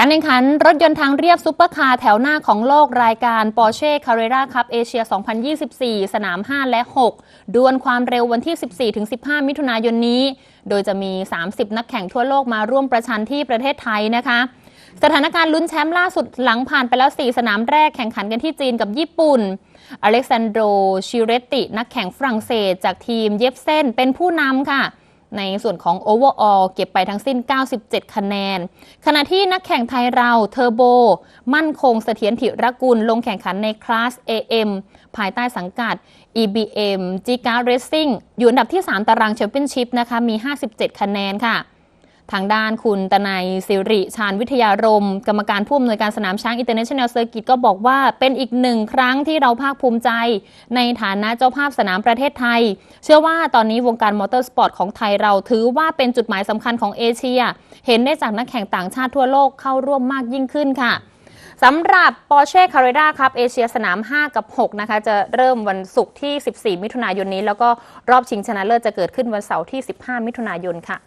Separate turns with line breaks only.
การแข่งขันรถยนต์ทางเรียบซุปเปอร์คาร์แถวหน้าของโลกรายการ Porsche Carrera Cup Asia 2024 สนาม 5 และ 6 ดวลความเร็ววันที่ 14-15 มิถุนายนนี้ โดยจะมี 30 นักแข่งทั่วโลกมาร่วมประชันที่ประเทศไทยนะคะ สถานการณ์ลุ้นแชมป์ล่าสุดหลังผ่านไปแล้ว 4 สนามแรกแข่งขันกันที่จีนกับญี่ปุ่น อเล็กซานโดรชิเรตติ นักแข่งฝรั่งเศส จากทีมเย็บเส้นเป็นผู้นำค่ะ ในส่วนของ Overall เก็บไปทั้งสิ้น 97 คะแนน ขณะที่นักแข่งไทยเราเทอร์โบ มั่นคงเสถียรถิรกุล ลงแข่งขันในคลาส AM ภายใต้สังกัด EBM g g a Racing อยู่อันดับที่ 3 ตารางแชมเปี้ยนชิพนะคะ มี 57 คะแนนค่ะ ทางด้านคุณตนายสิริชาญวิทยารม กรรมการผู้อำนวยการสนามช้างอินเตอร์เนชั่นแนลเซอร์กิตก็บอกว่าเป็นอีกหนึ่งครั้งที่เราภาคภูมิใจ ในฐานะเจ้าภาพสนามประเทศไทย เชื่อว่าตอนนี้วงการมอเตอร์สปอร์ตของไทยเราถือว่าเป็นจุดหมายสำคัญของเอเชีย เห็นได้จากนักแข่งต่างชาติทั่วโลกเข้าร่วมมากยิ่งขึ้นค่ะสำหรับ Porsche Carrera ครับเอเชียสนาม 5 กับ 6 นะคะ จะเริ่มวันศุกร์ที่ 14 มิถุนายนนี้ แล้วก็รอบชิงชนะเลิศจะเกิดขึ้นวันเสาร์ที่ 15 มิถุนายนค่ะ